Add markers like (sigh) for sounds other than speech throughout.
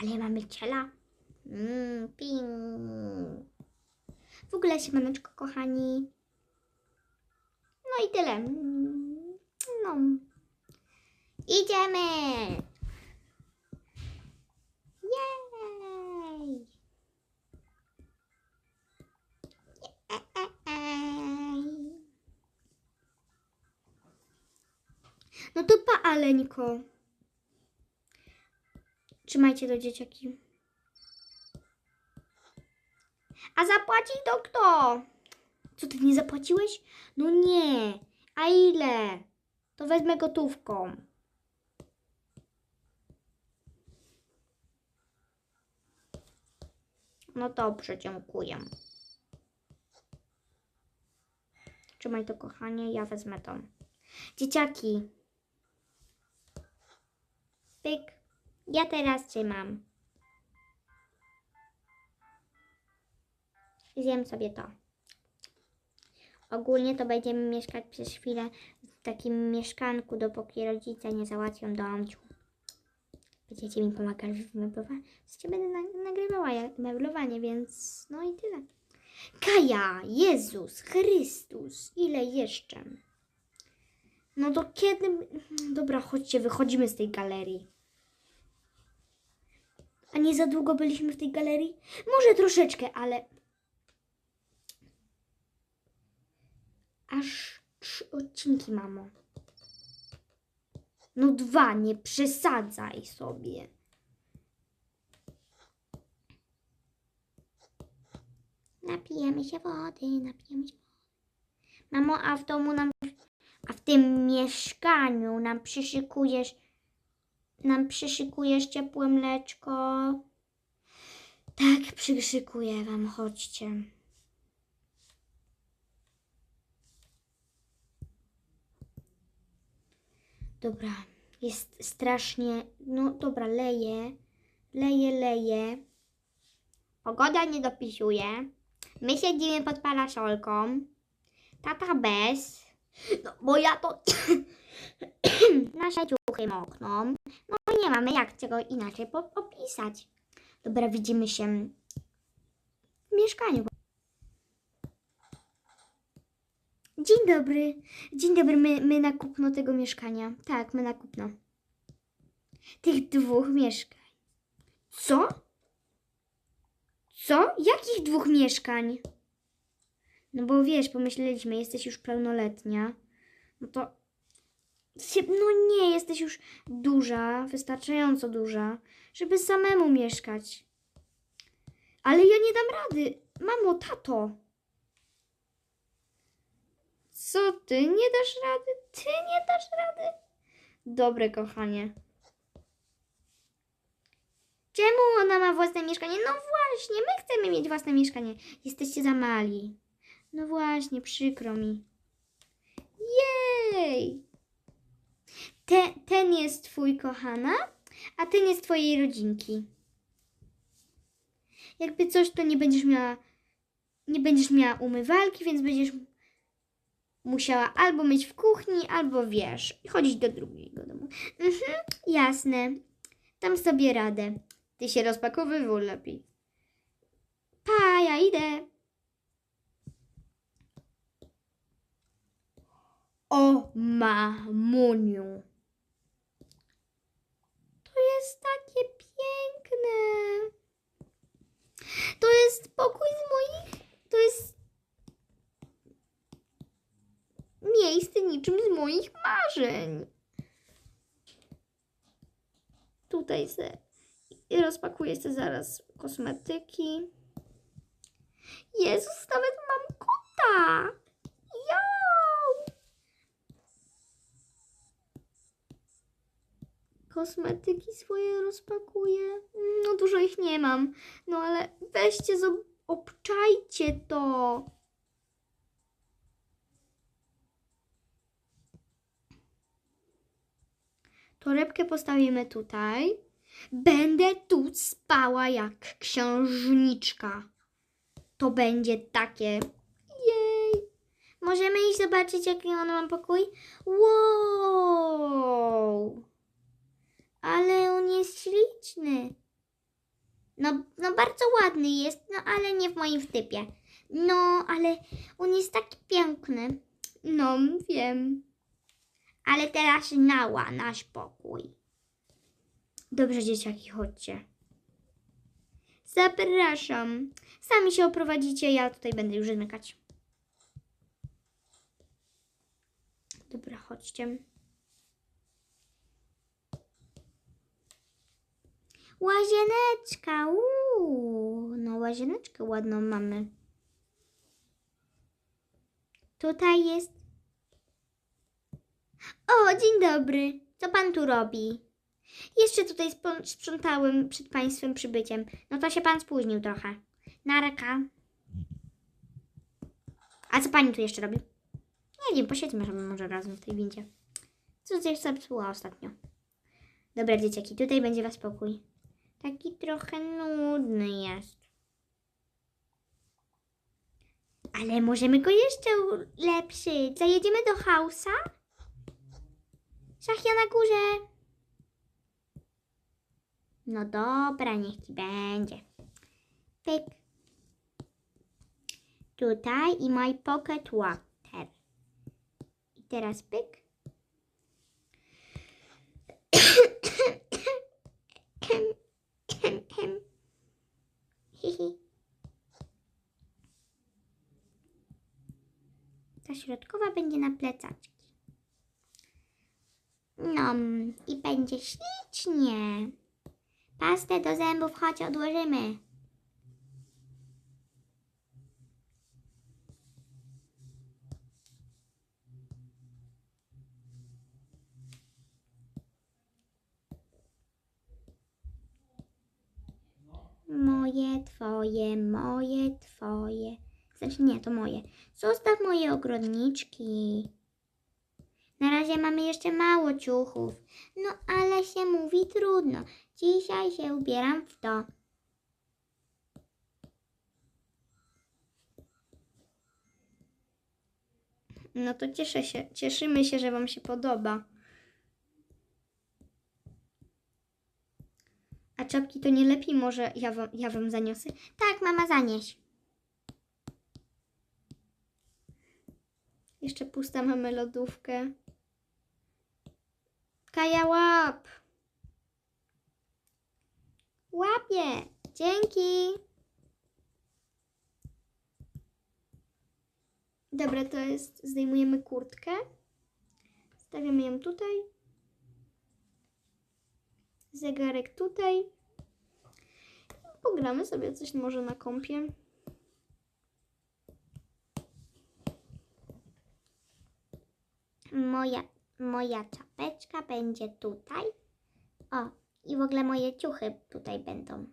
Ale mamy ciela. Mmm, ping. W ogóle się siemaneczko, kochani. No i tyle. Mm, no. Idziemy! No to pa, Aleńko. Trzymajcie to, dzieciaki. A zapłaci to kto? Co, ty nie zapłaciłeś? No nie. A ile? To wezmę gotówką. No dobrze, dziękuję. Trzymaj to, kochanie, ja wezmę to. Dzieciaki. Ja teraz trzymam. Zjem sobie to. Ogólnie to będziemy mieszkać przez chwilę w takim mieszkanku, dopóki rodzice nie załatwią domciu. Będziecie mi pomagali w meblowaniu. Właściwie będę na- nagrywała meblowanie, więc no i tyle. Kaja, Jezus, Chrystus, ile jeszcze? No do kiedy... Dobra, chodźcie, wychodzimy z tej galerii. A nie za długo byliśmy w tej galerii? Może troszeczkę, ale... Aż trzy odcinki, mamo. No dwa, nie przesadzaj sobie. Napijemy się wody, napijemy się wody. Mamo, a w domu nam, a w tym mieszkaniu nam przyszykujesz, nam przyszykujesz ciepłe mleczko. Tak, przyszykuję wam, chodźcie. Dobra, jest strasznie. No dobra, leje. Leje, leje. Pogoda nie dopisuje. My siedzimy pod parasolką. Tata bez. No, bo ja to. (coughs) Nasze ciuchy mokną. No nie mamy jak czego inaczej opisać. Dobra, widzimy się w mieszkaniu. Dzień dobry. Dzień dobry, my, my na kupno tego mieszkania. Tak, my na kupno. Tych dwóch mieszkań. Co? Co? Jakich dwóch mieszkań? No bo wiesz, pomyśleliśmy, jesteś już pełnoletnia. No to. No nie, jesteś już duża, wystarczająco duża, żeby samemu mieszkać. Ale ja nie dam rady. Mamo, tato. Co ty? Nie dasz rady? Ty nie dasz rady? Dobre, kochanie. Czemu ona ma własne mieszkanie? No właśnie, my chcemy mieć własne mieszkanie. Jesteście za mali. No właśnie, przykro mi. Jej! Te, ten jest twój, kochana, a ten jest twojej rodzinki. Jakby coś, to nie będziesz miała, nie będziesz miała umywalki, więc będziesz musiała albo myć w kuchni, albo wiesz, chodzić do drugiego domu. Mhm, jasne. Dam sobie radę. Ty się rozpakowywuj lepiej. Pa, ja idę. O mamuniu. Jest takie piękne. To jest pokój z moich. To jest miejsce niczym z moich marzeń. Tutaj se rozpakuję sobie zaraz kosmetyki. Jezus, nawet mam kota! Jo! Kosmetyki swoje rozpakuję. No dużo ich nie mam. No ale weźcie, obczajcie to. Torebkę postawimy tutaj. Będę tu spała jak księżniczka. To będzie takie. Możemy iść zobaczyć, jaki ona ma pokój? Wow! Ale on jest śliczny. No, no bardzo ładny jest, no ale nie w moim typie. No, ale on jest taki piękny. No, wiem. Ale teraz nała, nasz pokój. Dobrze, dzieciaki, chodźcie. Zapraszam. Sami się oprowadzicie, ja tutaj będę już zamykać. Dobra, chodźcie. Łazieneczka, uuu, no łazieneczkę ładną mamy. Tutaj jest. O, dzień dobry. Co pan tu robi? Jeszcze tutaj sprzątałem przed państwem przybyciem. No to się pan spóźnił trochę. Narka. A co pani tu jeszcze robi? Nie wiem, posiedźmy sobie może razem w tej windzie. Co coś zepsuła ostatnio. Dobra, dzieciaki, tutaj będzie was spokój. Taki trochę nudny jest. Ale możemy go jeszcze ulepszyć. Zajedziemy do hausa? Szachia na górze. No dobra, niech ci będzie. Pyk. Tutaj i my pocket water. I teraz pyk. (coughs) Hihi. Ta środkowa będzie na plecaczki. No i będzie ślicznie. Pastę do zębów chodź odłożymy. Moje, twoje, moje, twoje. Znaczy nie, to moje. Zostaw moje ogrodniczki. Na razie mamy jeszcze mało ciuchów. No ale się mówi trudno. Dzisiaj się ubieram w to. No to cieszę się, cieszymy się, że Wam się podoba. A czapki to nie lepiej może ja wam, ja wam zaniosę? Tak, mama zanieś. Jeszcze pusta mamy lodówkę. Kaja łap. Łapie. Dzięki. Dobra, to jest, zdejmujemy kurtkę. Stawiamy ją tutaj. Zegarek tutaj. Pogramy sobie coś może na kąpie. Moja, moja czapeczka będzie tutaj. O, i w ogóle moje ciuchy tutaj będą.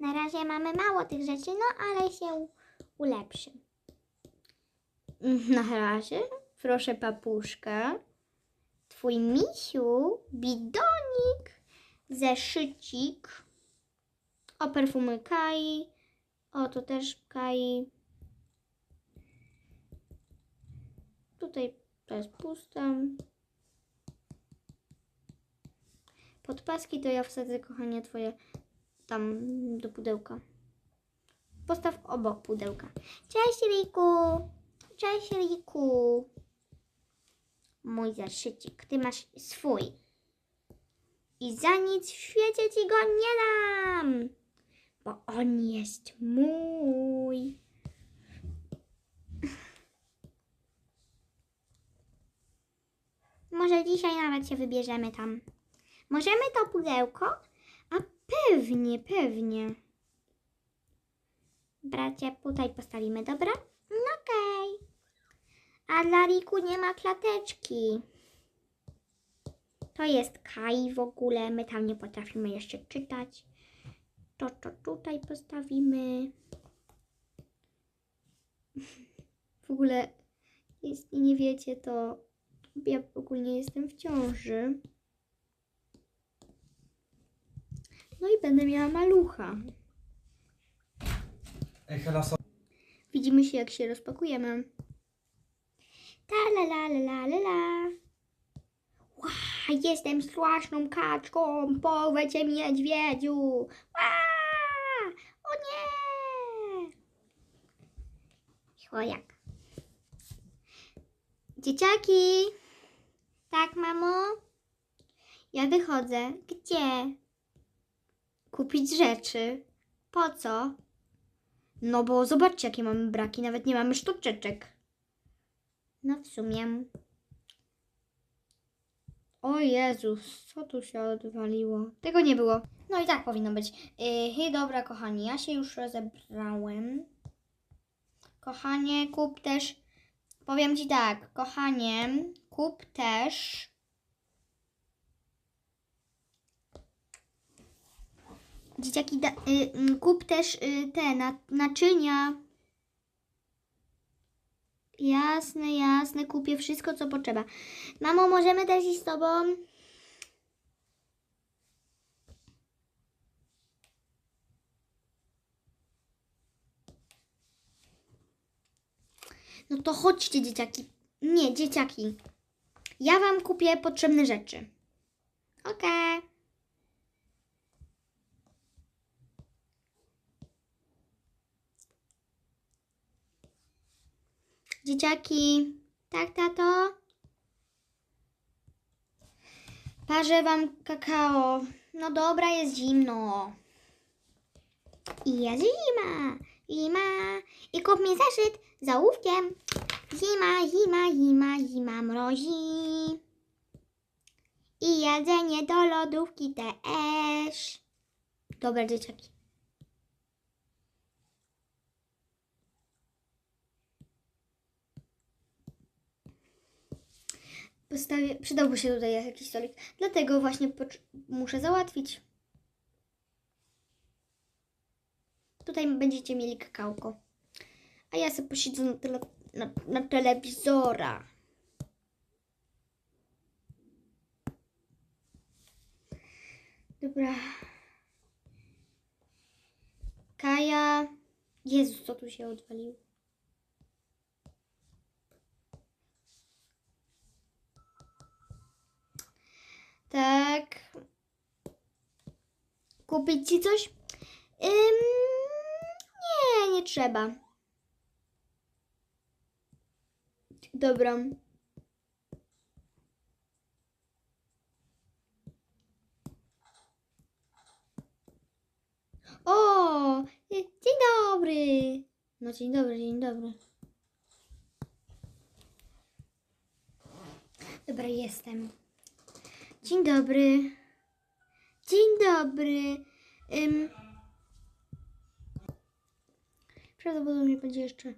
Na razie mamy mało tych rzeczy, no ale się ulepszy. Na razie, proszę papuszka. Twój misiu, bidonik, zeszycik. O perfumy Kai. O, to też Kai. Tutaj to jest puste. Podpaski to ja wsadzę, kochanie, twoje tam do pudełka. Postaw obok pudełka. Cześć Riku! Cześć Riku! Mój zaszycik, ty masz swój. I za nic w świecie ci go nie dam, bo on jest mój. Może dzisiaj nawet się wybierzemy tam. Możemy to pudełko? Pewnie, pewnie. Bracie, tutaj postawimy, dobra? No okej. A dla Riku nie ma klateczki. To jest Kai w ogóle. My tam nie potrafimy jeszcze czytać. To, to tutaj postawimy. (laughs) W ogóle, jeśli nie wiecie, to ja ogólnie jestem w ciąży. No i będę miała malucha. Ej. Widzimy się, jak się rozpakujemy. Ta la la la la la la. Ła, jestem straszną kaczką. Powiecie mi niedźwiedziu. Ła, o nie. Chojak. Dzieciaki. Tak, mamo? Ja wychodzę. Gdzie? Kupić rzeczy. Po co? No bo zobaczcie, jakie mamy braki. Nawet nie mamy sztuczeczek. No w sumie. O Jezus, co tu się odwaliło? Tego nie było. No i tak powinno być. Yy, hej, dobra, kochani, ja się już rozebrałem. Kochanie, kup też. Powiem ci tak, kochanie, kup też. Dzieciaki, da, y, mm, kup też y, te na, naczynia. Jasne, jasne, kupię wszystko, co potrzeba. Mamo, możemy też iść z tobą? No to chodźcie, dzieciaki. Nie, dzieciaki. Ja wam kupię potrzebne rzeczy. Okej. Dzieciaki, tak, tato? Parzę wam kakao. No dobra, jest zimno. I jest zima, zima. I kup mi zeszyt z ołówkiem. Zima, zima, zima, zima mrozi. I jedzenie do lodówki też. Dobra, dzieciaki. Postawię, przydałby się tutaj jakiś stolik. Dlatego właśnie muszę załatwić. Tutaj będziecie mieli kakałko. A ja sobie posiedzę na, tele, na, na telewizora. Dobra. Kaja. Jezus, co tu się odwaliło? Tak. Kupić ci coś? Ym, nie, nie trzeba. Dobra. O, y, dzień dobry. No dzień dobry, dzień dobry. Dobra, jestem. Dzień dobry. Dzień dobry. Ym, prawdopodobnie będzie jeszcze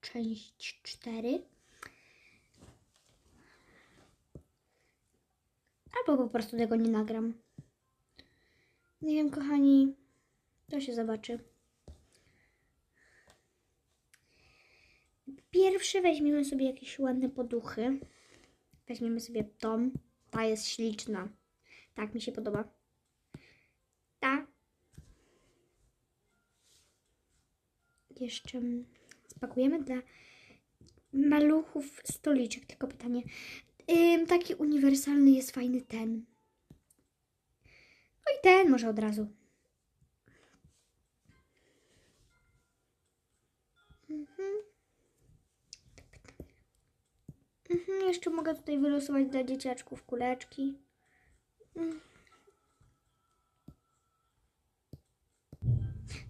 część 4. Albo po prostu tego nie nagram. Nie wiem, kochani. To się zobaczy. Pierwszy weźmiemy sobie jakieś ładne poduchy. Weźmiemy sobie tą. Ta jest śliczna. Tak mi się podoba. Ta. Jeszcze spakujemy dla maluchów stoliczek. Tylko pytanie. Ym, taki uniwersalny jest fajny ten. No i ten może od razu. Mhm, jeszcze mogę tutaj wylosować dla dzieciaczków kuleczki. Mm.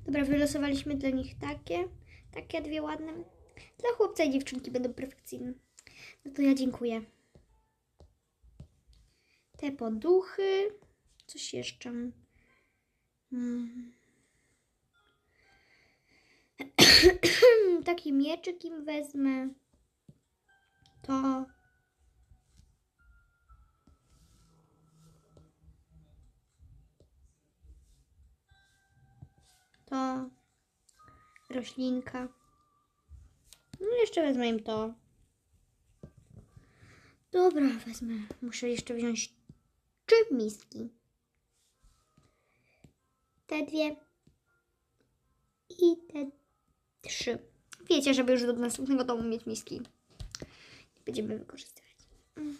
Dobra, wylosowaliśmy dla nich takie. Takie dwie ładne. Dla chłopca i dziewczynki będą perfekcyjne. No to ja dziękuję. Te poduchy. Coś jeszcze. Mm. (clears throat) Taki mieczyk im wezmę. To. To. Roślinka. No jeszcze wezmę im to. Dobra, wezmę. Muszę jeszcze wziąć trzy miski. Te dwie. I te trzy. Wiecie, żeby już do następnego domu mieć miski. Będziemy wykorzystywać. Mm,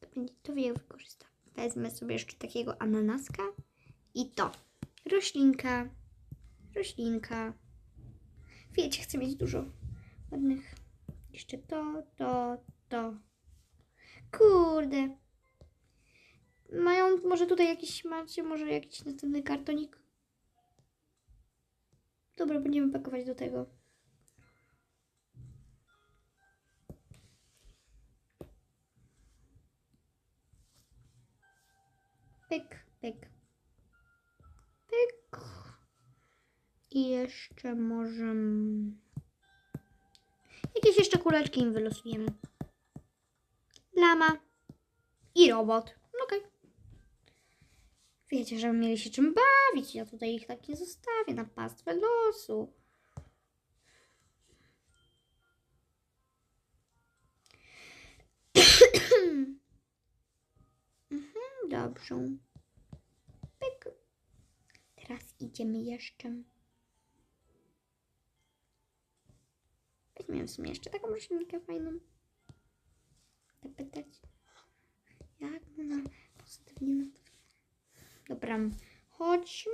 To, będzie, to je wykorzystam. Wezmę sobie jeszcze takiego ananaska. I to. Roślinka. Roślinka. Wiecie, chcę mieć dużo ładnych. Jeszcze to, to, to. Kurde. Mają, może tutaj jakiś, macie może jakiś następny kartonik? Dobra, będziemy pakować do tego. I jeszcze może... Jakieś jeszcze kuleczki im wylosujemy. Lama i robot. Okej. Wiecie, żeby mieli się czym bawić. Ja tutaj ich tak nie zostawię na pastwę losu. mhm, dobrze. Pyk. Teraz idziemy jeszcze. Weźmiemy w sumie jeszcze taką roślinkę fajną. Zapytać. Jak na pozytywnie to. Dobra, chodźmy.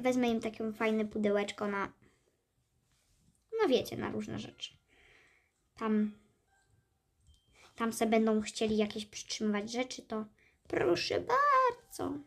Wezmę im takie fajne pudełeczko na. No wiecie, na różne rzeczy. Tam. Tam se będą chcieli jakieś przytrzymywać rzeczy, to proszę bardzo.